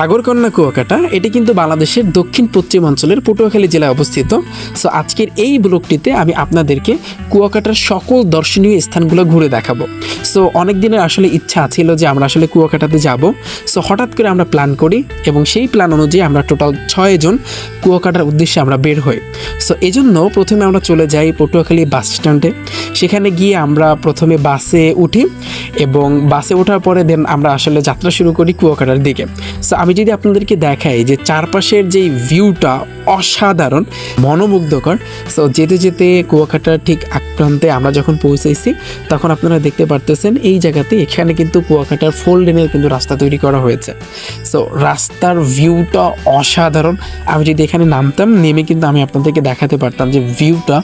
সাগরকন্যা কুয়াকাটা, এটি কিন্তু বাংলাদেশের দক্ষিণ পশ্চিম অঞ্চলের পটুয়াখালী জেলায় অবস্থিত। সো আজকের এই ব্লগটিতে আমি আপনাদেরকে কুয়াকাটার সকল দর্শনীয় স্থানগুলো ঘুরে দেখাবো। সো অনেক দিনের আসলে ইচ্ছা ছিল যে আমরা আসলে কুয়াকাটাতে যাব। সো হঠাৎ করে আমরা প্ল্যান করি এবং সেই প্ল্যান অনুযায়ী আমরা টোটাল ছয়জন কুয়াকাটার উদ্দেশ্যে আমরা বের হই। সো এজন্য প্রথমে আমরা চলে যাই পটুয়াখালী বাস স্ট্যান্ডে। সেখানে গিয়ে আমরা প্রথমে বাসে উঠি এবং বাসে ওঠার পরে দেন আমরা আসলে যাত্রা শুরু করি কুয়াকাটার দিকে। সো আমি যদি আপনাদেরকে দেখাই যে চারপাশের যেই ভিউটা অসাধারণ, মনোমুগ্ধকর সো যেতে যেতে কুয়াকাটার ঠিক আক্রান্তে আমরা যখন পৌঁছেছি, তখন আপনারা দেখতে পারতেছেন এই জায়গাতে এখানে কিন্তু কুয়াকাটার ফোর লেনের কিন্তু রাস্তা তৈরি করা হয়েছে। সো রাস্তার ভিউটা অসাধারণ। আমি যদি এখানে নামতাম, নেমে কিন্তু আমি আপনাদেরকে দেখাতে পারতাম যে ভিউটা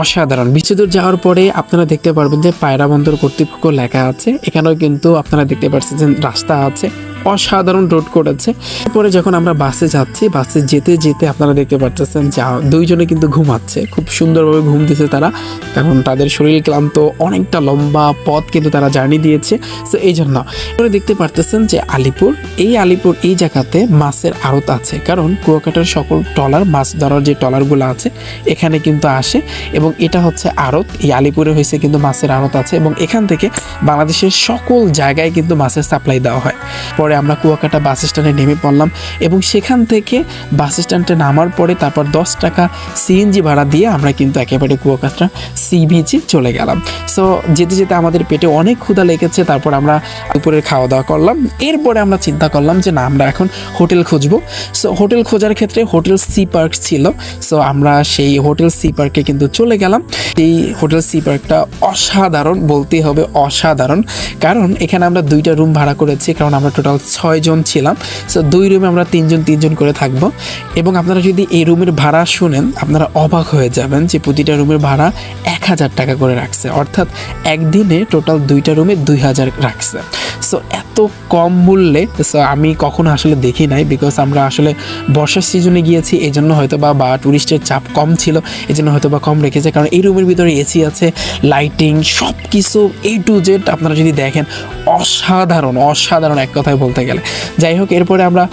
অসাধারণ। বেশি দূর যাওয়ার পরে আপনারা দেখতে পারবেন যে পায়রা বন্দর কর্তৃপক্ষ লেখা আছে। এখানেও কিন্তু আপনারা দেখতে পাচ্ছেন যে রাস্তা আছে। অসাধারণ রোড করেছে। তারপরে যখন আমরা বাসে যাচ্ছি, বাসে যেতে যেতে আপনারা দেখতে পাচ্ছেন যে দুইজনে কিন্তু ঘুমাচ্ছে। খুব সুন্দরভাবে ঘুম দিছে তারা। কারণ তাদের শরীর ক্লান্ত, অনেকটা লম্বা পথ কিন্তু তারা জার্নি দিয়েছে। তো এই জন্য এবারে দেখতে পারতেছেন যে, আলিপুর, এই আলিপুর, এই জায়গাতে মাছের আড়ত আছে। কারণ কুয়াকাটার সকল টলার মাছ ধরার যে টলারগুলো আছে, এখানে কিন্তু আসে। এবং এটা হচ্ছে আড়ত। এই আলিপুরে হয়েছে কিন্তু মাছের আড়ত আছে। এবং এখান থেকে বাংলাদেশের সকল জায়গায় কিন্তু মাছের সাপ্লাই দেওয়া হয়। পরে আমরা কুয়াকাটা বাস স্ট্যান্ডে নেমে পড়লাম এবং সেখান থেকে বাস স্ট্যান্ডে নামার পরে তারপর দশ টাকা সিএনজি ভাড়া দিয়ে আমরা কিন্তু একেবারে কুয়াকাটা সি বিচে চলে গেলাম। সো যেতে যেতে আমাদের পেটে অনেক ক্ষুধা লেগেছে, তারপর আমরা দুপুরের খাওয়া দাওয়া করলাম। এরপরে আমরা চিন্তা করলাম যে, না, আমরা এখন হোটেল খুঁজবো। সো হোটেল খোঁজার ক্ষেত্রে হোটেল সি পার্ক ছিল। সো আমরা সেই হোটেল সি পার্কে কিন্তু চলে গেলাম। এই হোটেল সি পার্কটা অসাধারণ বলতেই হবে অসাধারণ। কারণ এখানে আমরা দুইটা রুম ভাড়া করেছি, কারণ আমরা টোটাল ছয়জন ছিলাম। সো দুই রুমে আমরা তিনজন তিনজন করে থাকব। এবং আপনারা যদি এই রুমের ভাড়া শুনেন, আপনারা অবাক হয়ে যাবেন যে প্রতিটা রুমের ভাড়া এক হাজার টাকা করে রাখছে। অর্থাৎ একদিনে টোটাল দুইটা রুমে দুই হাজার রাখছে। সো এত কম মূল্যে সো আমি কখনো আসলে দেখি নাই বিকজ আমরা আসলে বর্ষার সিজনে গিয়েছি এই জন্য হয়তো বা বা টুরিস্টের চাপ কম ছিল এই জন্য হয়তো বা কম রেখেছে। কারণ এই রুমের ভিতরে এসি আছে লাইটিং সব কিছু এ টু জেড আপনারা যদি দেখেন, অসাধারণ অসাধারণ এক কথায় বলতে গেলে। যাই হোক, এরপরে আমরা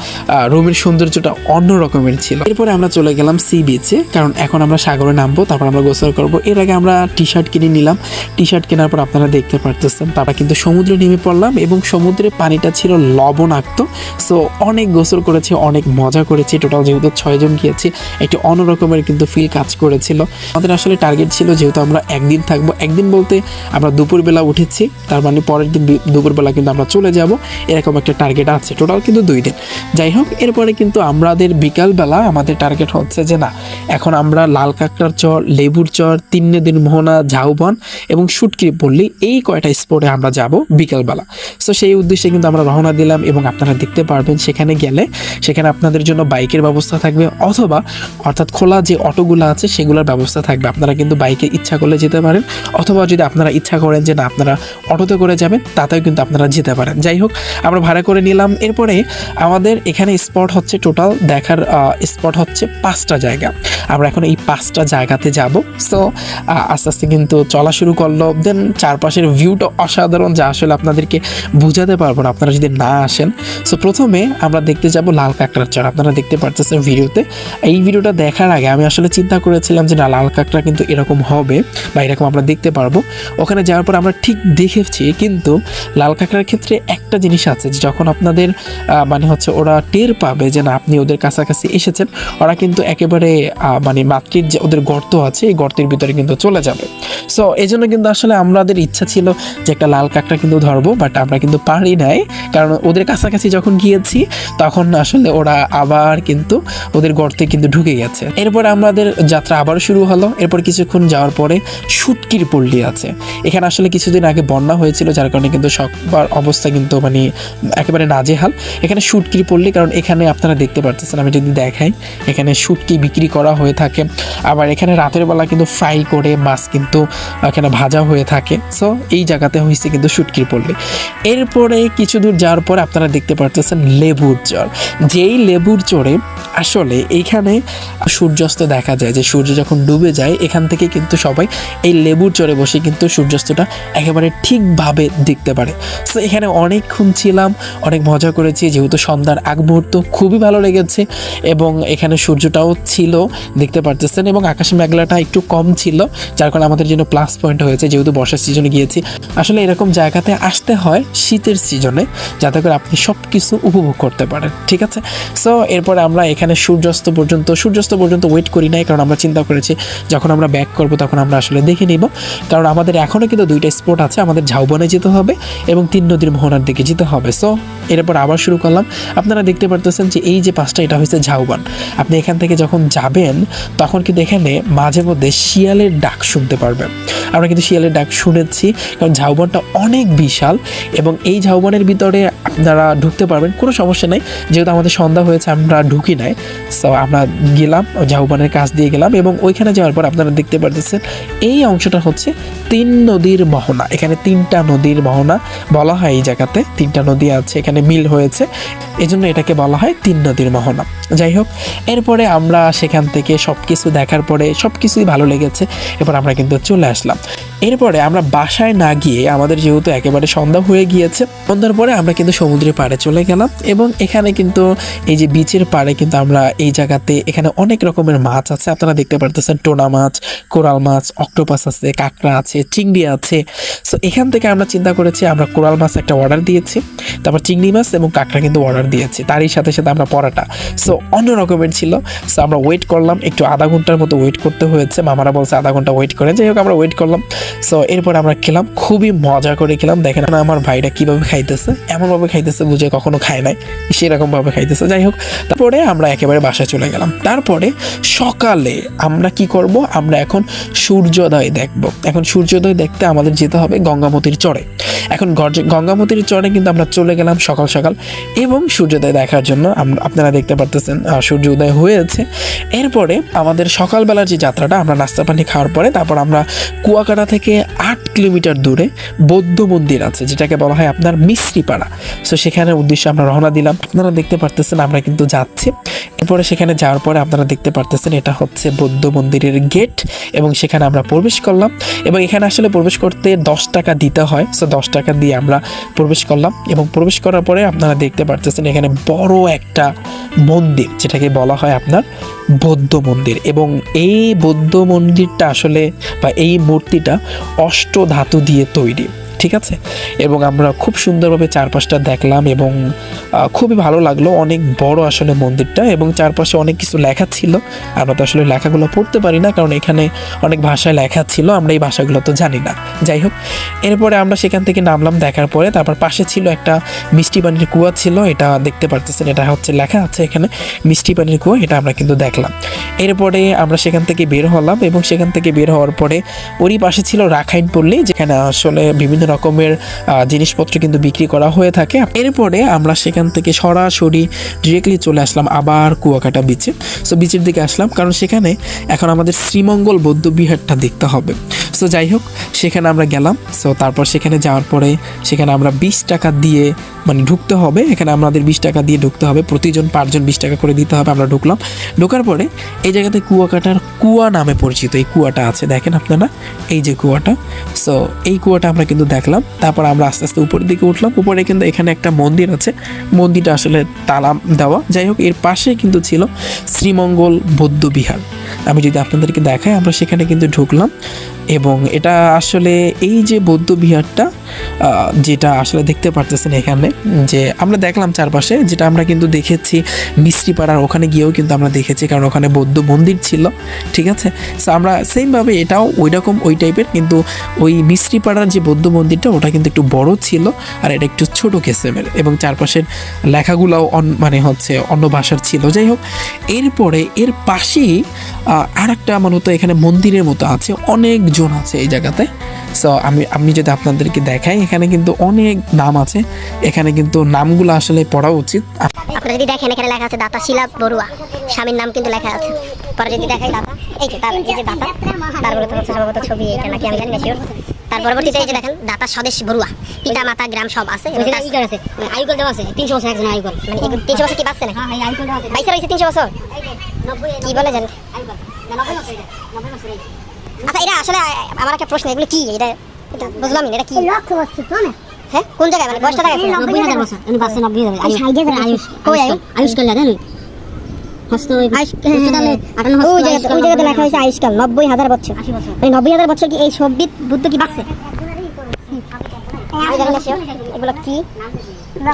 রুমের সৌন্দর্যটা অন্য রকমের ছিল। এরপরে আমরা চলে গেলাম সি বিচে কারণ এখন আমরা সাগরে নামবো, তারপর আমরা গোসল করব। এর আগে আমরা টি শার্ট কিনে নিলাম। টি শার্ট কেনার পর আপনারা দেখতে পারতেছেন তারপর কিন্তু সমুদ্রে নেমে পড়লাম এবং সমুদ্রের পানিটা ছিল লবণাক্ত। সো অনেক গোসল করেছি, অনেক মজা করেছি। টোটাল যেহেতু ছয়জন গিয়েছি, একটি অন্যরকমের কিন্তু ফিল কাজ করেছিল। আমাদের আসলে টার্গেট ছিল যেহেতু আমরা একদিন থাকব। একদিন বলতে আমরা দুপুরবেলা উঠেছি, তার মানে পরের দিন দুপুরবেলা কিন্তু আমরা চলে যাব। এরকম একটা টার্গেট আছে। টোটাল কিন্তু দুই দিন। যাই হোক, এরপরে কিন্তু আমাদের বিকালবেলা আমাদের টার্গেট হচ্ছে যে না, এখন আমরা লাল কাঁকড়ার চর, লেবুর চর তিন্নে দিন মোহনা, ঝাউবন এবং সুটকিরি পল্লী এই কয়টা স্পটে আমরা যাব বিকালবেলা। সো সেই উদ্দেশ্যে কিন্তু আমরা রওনা দিলাম এবং আপনারা দেখতে পারবেন সেখানে গেলে, সেখানে আপনাদের জন্য বাইকের ব্যবস্থা থাকবে অথবা অর্থাৎ খোলা যে অটোগুলো আছে সেগুলোর ব্যবস্থা থাকবে। আপনারা কিন্তু বাইকে ইচ্ছা করলে যেতে পারেন অথবা যদি আপনারা ইচ্ছা করেন যে না, আপনারা অটোতে করে যাবেন তাতেও কিন্তু আপনারা যেতে পারেন। যাই হোক, আমরা ভাড়া করে নিলাম। এরপরে আমাদের এখানে স্পট হচ্ছে টোটাল দেখার স্পট হচ্ছে পাঁচটা জায়গা। আমরা এখন এই পাঁচটা জায়গাতে যাব। সো আস্তে আস্তে কিন্তু চলা শুরু করল। দেন চারপাশের ভিউটা অসাধারণ, যা আসলে আপনাদেরকে বোঝাতে পারব না, আপনারা যদি না আসেন। সো প্রথমে আমরা দেখতে যাব লাল কাঁকড়ার চর। আপনারা দেখতে পাচ্ছেন ভিডিওতে। এই ভিডিওটা দেখার আগে আমি আসলে চিন্তা করেছিলাম যে না, লাল কাঁকড়া কিন্তু এরকম হবে বা এরকম আমরা দেখতে পারব। ওখানে যাওয়ার পর আমরা ঠিক দেখেছি, কিন্তু লাল কাঁকড়ার ক্ষেত্রে একটা জিনিস আছে যে যখন আপনাদের মানে হচ্ছে ওরা টের পাবে যে না, আপনি ওদের কাছাকাছি এসেছেন। ওরা কিন্তু একেবারে মানে মাতৃর যে ওদের গর্ত আছে, এই গর্তের ভিতরে কিন্তু চলে যাবে। সো এই জন্য কিন্তু আসলে আমাদের ইচ্ছা ছিল যে একটা লাল কাঁকড়া কিন্তু ধরবো বাট আমরা কিন্তু পারি নাই। কারণ ওদের কাছাকাছি যখন গিয়েছি, তখন আসলে ওরা আবার কিন্তু ওদের গর্তে কিন্তু ঢুকে গেছে। এরপর আমাদের যাত্রা আবার শুরু হলো। এরপর কিছুক্ষণ যাওয়ার পরে সুটকির পল্লী আছে। এখানে আসলে কিছুদিন আগে বন্যা হয়েছিল, যার কারণে কিন্তু সবার অবস্থা কিন্তু মানে একেবারে নাজেহাল। এখানে শুটকি পড়লে কারণ এখানে আপনারা দেখতে পারতেছেন, আমি যদি দেখাই, এখানে শুটকি বিক্রি করা হয়ে থাকে। আবার এখানে রাতের বেলা কিন্তু ফ্রাই করে, মাছ কিন্তু এখানে ভাজা হয়ে থাকে। সো এই জায়গাতে হয়েছে কিন্তু শুটকির পড়লে এরপরে কিছু দূর যাওয়ার পরে আপনারা দেখতে পারতেছেন লেবুর চর। যেই লেবুর চরে আসলে এইখানে সূর্যাস্ত দেখা যায়, যে সূর্য যখন ডুবে যায়, এখান থেকে কিন্তু সবাই এই লেবুর চরে বসে কিন্তু সূর্যাস্তটা একেবারে ঠিকভাবে দেখতে পারে। সো এখানে অনেকক্ষণ ছিলাম অনেক মজা করেছি, যেহেতু সন্ধ্যার আগ মুহূর্ত খুবই ভালো লেগেছে এবং এখানে সূর্যটাও ছিল, দেখতে পারতেছেন এবং আকাশে মেঘলাটা একটু কম ছিল, যার কারণে আমাদের জন্য প্লাস পয়েন্ট হয়েছে, যেহেতু বর্ষার সিজনে গিয়েছি। আসলে এরকম জায়গাতে আসতে হয় শীতের সিজনে যাতে করে আপনি সব কিছু উপভোগ করতে পারেন, ঠিক আছে? সো এরপরে আমরা এখানে সূর্যাস্ত পর্যন্ত সূর্যাস্ত পর্যন্ত ওয়েট করি নাই, কারণ আমরা চিন্তা করেছি, যখন আমরা ব্যাক করব তখন আমরা আসলে দেখে নিব। কারণ আমাদের এখনও কিন্তু দুইটা স্পট আছে, আমাদের ঝাউবনে যেতে হবে এবং তিন নদীর মোহনার দিকে যেতে হবে। সো এরপর আবার শুরু করলাম। আপনারা দেখতে পারতেছেন যে এই যে পাঁচটা, এটা হচ্ছে ঝাউবান। আপনি এখান থেকে যখন যাবেন, তখন কিন্তু এখানে মাঝে মধ্যে শিয়ালের ডাক শুনতে পারবেন। আমরা কিন্তু শিয়ালের ডাক শুনেছি, কারণ ঝাউবনটা অনেক বিশাল এবং এই ঝাউবনের ভিতরে আপনারা ঢুকতে পারবেন, কোনো সমস্যা নেই। যেহেতু আমাদের সন্ধ্যা হয়েছে, আমরা ঢুকি নাই। সো আমরা গেলাম, ঝাউবনের কাছ দিয়ে গেলাম এবং ওইখানে যাওয়ার পর আপনারা দেখতে পারতেছেন, এই অংশটা হচ্ছে তিন নদীর মোহনা। এখানে তিনটা নদীর মোহনা বলা হয় এই জায়গাতে। তিনটা নদী আছে এখানে মিল হয়েছে। এজন্য এটাকে বলা হয় তিন নদীর মোহনা। যাই হোক, এরপরে আমরা সেখান থেকে সব কিছু দেখার পরে সব কিছুই ভালো লেগেছে। এরপর আমরা কিন্তু চলে আসলাম। এরপরে আমরা বাসায় না গিয়ে, আমাদের যেহেতু একেবারে সন্ধ্যা হয়ে গিয়েছে, সন্ধ্যার পরে আমরা কিন্তু সমুদ্রের পাড়ে চলে গেলাম এবং এখানে কিন্তু এই যে বিচের পাড়ে কিন্তু আমরা এই জায়গাতে এখানে অনেক রকমের মাছ আছে। আপনারা দেখতে পারতেছেন টোনা মাছ, কোরাল মাছ, অক্টোপাস আছে, কাঁকড়া আছে, চিংড়ি আছে। সো এখান থেকে আমরা চিন্তা করেছি, আমরা কোরাল মাছ একটা অর্ডার দিয়েছি। তারপর চিংড়ি মাছ এবং কাঁকড়া কিন্তু অর্ডার দিয়েছি। তারই সাথে সাথে আমরা পরাটা। সো অন্য রকমের ছিল। সো আমরা ওয়েট করলাম। একটু আধা ঘণ্টার মতো ওয়েট করতে হয়েছে। মামারা বলছে আধা ঘণ্টা ওয়েট করে। যাই হোক, আমরা ওয়েট করলাম। সো এরপর আমরা খেলাম। খুবই মজা করে খেলাম। দেখেন আমার ভাইটা কীভাবে খাইতেছে। এমনভাবে খাইতেছে বুঝে কখনো খায় নাই। সেরকম ভাবে খাইতেছে। যাই হোক, তারপরে আমরা একেবারে বাসায় চলে গেলাম। তারপরে সকালে আমরা কি করব? আমরা এখন সূর্যোদয় দেখব। এখন সূর্যোদয় দেখতে আমাদের যেতে হবে গঙ্গামতির চরে। এখন গঙ্গামতির চরে কিন্তু আমরা চলে গেলাম সকাল সকাল এবং সূর্যোদয় দেখার জন্য আপনারা দেখতে পারতেছেন সূর্য উদয় হয়েছে। এরপরে আমাদের সকালবেলার যে যাত্রাটা, আমরা নাস্তা পানি খাওয়ার পরে তারপর আমরা কুয়াকাটা থেকে আট কিলোমিটার দূরে বৌদ্ধ মন্দির আছে, যেটাকে বলা হয় আপনার মিস্ত্রিপাড়া সো সেখানে উদ্দেশ্যে আমরা রওনা দিলাম। আপনারা দেখতে পারতেছেন, আমরা কিন্তু যাচ্ছি। এরপরে সেখানে যাওয়ার পরে আপনারা দেখতে পারতেছেন এটা হচ্ছে বৌদ্ধ মন্দিরের গেট এবং সেখানে আমরা প্রবেশ করলাম এবং এখানে আসলে প্রবেশ করতে দশ টাকা দিতে হয়। সো দশ টাকা দিয়ে আমরা প্রবেশ করলাম এবং প্রবেশ করার পরে আপনারা দেখতে পারতেছেন এখানে বড় একটা মন্দির, যেটাকে বলা হয় আপনার বৌদ্ধ মন্দির এবং এই বৌদ্ধ মন্দিরটা আসলে বা এই মূর্তিটা অষ্ট ধাতু দিয়ে তৈরি। ঠিক আছে? এবং আমরা খুব সুন্দরভাবে চারপাশটা দেখলাম এবং খুবই ভালো লাগল। অনেক বড় আসলে মন্দিরটা এবং চারপাশে অনেক কিছু লেখা ছিল। আমরা তো আসলে লেখাগুলো পড়তে পারি না কারণ এখানে অনেক ভাষায় লেখা ছিল, আমরা এই ভাষাগুলো তো জানি না। যাই হোক, এরপরে আমরা সেখান থেকে নামলাম, দেখার পরে তারপর পাশে ছিল একটা মিষ্টি পানির কুয়া ছিল, এটা দেখতে পারতেছেন, এটা হচ্ছে লেখা আছে এখানে, মিষ্টি পানির কুয়া, এটা আমরা কিন্তু দেখলাম। এরপরে আমরা সেখান থেকে বের হলাম এবং সেখান থেকে বের হওয়ার পরে ওরই পাশে ছিল রাখাইন পল্লী, যেখানে আসলে বিভিন্ন রকমের জিনিসপত্র কিন্তু বিক্রি করা হয়ে থাকে। এরপরে আমরা সেখান থেকে সরাসরি ডিরেক্টলি চলে আসলাম আবার কুয়াকাটা বিচে সো বিচের দিকে আসলাম কারণ সেখানে এখন আমাদের শ্রীমঙ্গল বৌদ্ধ বিহারটা দেখতে হবে। সো যাই হোক, সেখানে আমরা গেলাম। সো তারপর সেখানে যাওয়ার পরে সেখানে আমরা বিশ টাকা দিয়ে মানে ঢুকতে হবে। এখানে আমাদের বিশ টাকা দিয়ে ঢুকতে হবে। প্রতিজন পাঁচজন বিশ টাকা করে দিতে হবে, আমরা ঢুকলাম। ঢোকার পরে এই জায়গাতে কুয়াকাটার কুয়া নামে পরিচিত, এই কুয়াটা আছে, দেখেন আপনারা? এই যে কুয়াটা। সো এই কুয়াটা আমরা কিন্তু দেখলাম। তারপর আমরা আস্তে আস্তে উপরের দিকে উঠলাম। উপরে কিন্তু এখানে একটা মন্দির আছে। মন্দিরটা আসলে তালা দেওয়া। যাই হোক, এর পাশে কিন্তু ছিল শ্রীমঙ্গল বৌদ্ধ বিহার। আমি যদি আপনাদেরকে দেখাই, আমরা সেখানে কিন্তু ঢুকলাম। এবং এটা আসলে এই যে বৌদ্ধ বিহারটা যেটা আসলে দেখতে পারতেছেন এখানে যে আমরা দেখলাম চারপাশে, যেটা আমরা কিন্তু দেখেছি মিস্ত্রিপাড়ার ওখানে গিয়েও কিন্তু আমরা দেখেছি, কারণ ওখানে বৌদ্ধ মন্দির ছিল, ঠিক আছে? সো আমরা সেমভাবে এটাও ওই রকম ওই টাইপের কিন্তু ওই মিস্ত্রিপাড়ার যে বৌদ্ধ মন্দিরটা, ওটা কিন্তু একটু বড় ছিল আর এটা একটু ছোট কেসেমের এবং চারপাশের লেখাগুলোও অন- মানে হচ্ছে অন্য ভাষার ছিল। যাই হোক, এরপরে এর পাশেই আর একটা মূলত এখানে মন্দিরের মতো আছে, অনেকজন আছে এই জায়গাতে। সো আমি আমি যদি আপনাদেরকে দেখাই এখানে কিন্তু অনেক নাম আছে। এখানে কিন্তু নামগুলো আসলে পড়া উচিত। আপনারা যদি দেখেন এখানে লেখা আছে দাতা শিলা বড়ুয়া। স্বামীর নাম কিন্তু লেখা আছে। পরে যদি দেখাই দাতা এই যে তার এই যে দাতা তার বলে তো হচ্ছে সম্ভবত ছবি এটা নাকি আমি জানি না sure। তার পরবর্তীতে এই যে দেখেন দাতা স্বদেশ বড়ুয়া। পিতা মাতা গ্রাম সব আছে। আছে। আয়ুকল দেওয়া আছে। তিনশো বছর একজন আয়ুকল মানে তিনশো বছর কি বাঁচছে না হ্যাঁ আয়ুকল দেওয়া আছে। বাইশে রয়েছে তিনশো বছর? কি বলে জানেন আচ্ছা এটা আসলে আমার একটা প্রশ্ন এগুলো কি? এটা এটা বুঝলাম না এটা কি? লক্ষ বছর তো না। হ্যাঁ? কোন জায়গায়? মানে বয়সটা জায়গায় কোথায়? নব্বই হাজার বছর। নব্বই হাজার। আয়ুষ। কই আয়ুষ? হস্ত ওই হসপিটালে আটান্ন ওই জায়গাতে ওই জায়গাতে লেখা হয়েছে আয়ুষ্কাল নব্বই হাজার বছর। মানে নব্বই হাজার বছর কি এই সব্বিত বুদ্ধ কি বাঁচছে আমি জানি না sure। এগুলো কি?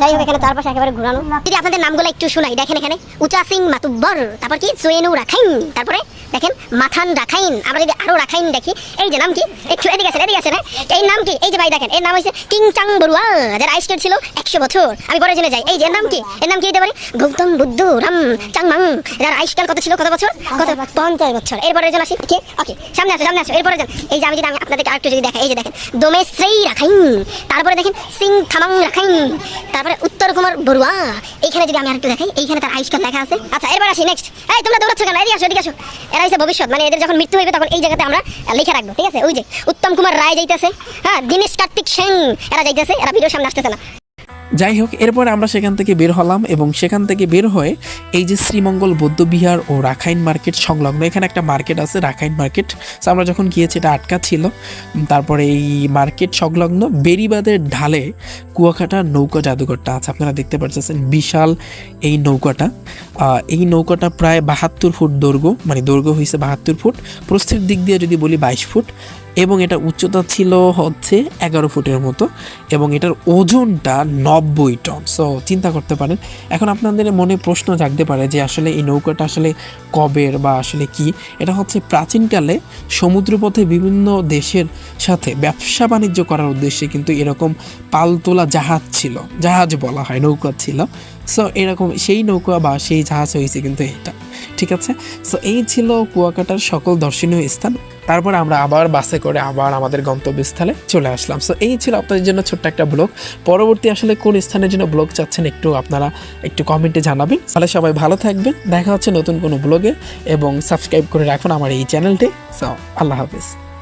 যাই হোক এখানে চারপাশে একেবারে ঘোরানো। যদি আপনাদের নামগুলো একটু শোনাই দেখেন এখানে। উচা সিং মাতুব্বর তারপর কি? সোয়েনু রাখাইন তারপরে দেখেন, মাথান রাখাইন আমরা যদি আরও রাখাইন দেখি, এই যে নাম কি? একটু এদিকে আছেন এদিকে আছেন হ্যাঁ? এই নাম কি? এই যে ভাই দেখেন, এর নাম হচ্ছে কিং চাং বড়ুয়া যার আইস্টেট ছিল একশো বছর। আমি পরে জেনে যাই। এই যে নাম কি? এর নাম কি হতে পারে? গৌতম বুদ্ধ, রাম চাংমাং, যার আইসকাল কত ছিল, কত বছর? কত? পঞ্চাশ বছর। এরপরে জন আসি, কে? ওকে, সামনে আসো সামনে আসো, এরপরে যান। এই যে আমি যদি আমি আপনাদেরকে আরেকটু যদি দেখাই, এই যে দেখেন দোমেশ্রী রাখাইন, তারপরে দেখেন সিং থামাং রাখাইন, তারপরে উত্তর কুমার বড়ুয়া। এইখানে যদি আমি আরেকটু দেখাই, এইখানে তার আইসকাল লেখা আছে। আচ্ছা এরপর আসি নেক্সট এই, তোমরা দৌড়াচ্ছ কেন? এদিকে আসো এদিকে আসো। এরা হচ্ছে ভবিষ্যৎ। মানে এদের যখন মৃত্যু হইবে তখন এই জায়গাতে আমরা লিখে রাখব, ঠিক আছে? ওই যে, উত্তম কুমার রায় যাইতেছে। হ্যাঁ দিনেশ কার্তিক সেন, এরা যাইতেছে, এরা ভিডিও সামনে আসতেছে না। যাই হোক এরপর আমরা সেখান থেকে বের হলাম এবং সেখান থেকে বের হয়ে এই যে শ্রীমঙ্গল বৌদ্ধবিহার ও রাখাইন মার্কেট সংলগ্ন, এখানে একটা মার্কেট আছে, রাখাইন মার্কেট। আমরা যখন গিয়েছি, এটা আটকা ছিল। তারপরে এই মার্কেট সংলগ্ন বেরিবাদের ঢালে কুয়াকাটা নৌকা জাদুঘরটা আছে, আপনারা দেখতে পাচ্ছেন বিশাল এই নৌকাটা। এই নৌকাটা প্রায় বাহাত্তর ফুট দৈর্ঘ্য মানে দৈর্ঘ্য হয়েছে বাহাত্তর ফুট। প্রস্থের দিক দিয়ে যদি বলি বাইশ ফুট। এবং এটা উচ্চতা ছিল হচ্ছে এগারো ফুটের মতো এবং এটার ওজনটা নব্বই টন। সো চিন্তা করতে পারেন। এখন আপনাদের মনে প্রশ্ন জাগতে পারে যে আসলে এই নৌকাটা আসলে কবের বা আসলে কি? এটা হচ্ছে প্রাচীনকালে সমুদ্রপথে বিভিন্ন দেশের সাথে ব্যবসা বাণিজ্য করার উদ্দেশ্যে কিন্তু এরকম পালতোলা জাহাজ ছিল। জাহাজ বলা হয়, নৌকা ছিল। সো এরকম সেই নৌকা বা সেই জাহাজ হয়েছে কিন্তু এটা। ঠিক আছে? সো এই ছিল কুয়াকাটার সকল দর্শনীয় স্থান। তারপর আমরা আবার বাসে করে আবার আমাদের গন্তব্যস্থলে চলে আসলাম। সো এই ছিল আপনাদের জন্য ছোট্ট একটা ব্লগ। পরবর্তী আসলে কোন স্থানের জন্য ব্লগ চাচ্ছেন একটু আপনারা একটু কমেন্টে জানাবেন। তাহলে সবাই ভালো থাকবেন। দেখা হচ্ছে নতুন কোনো ব্লগে এবং সাবস্ক্রাইব করে রাখুন আমার এই চ্যানেলটি। সো আল্লাহ হাফিজ।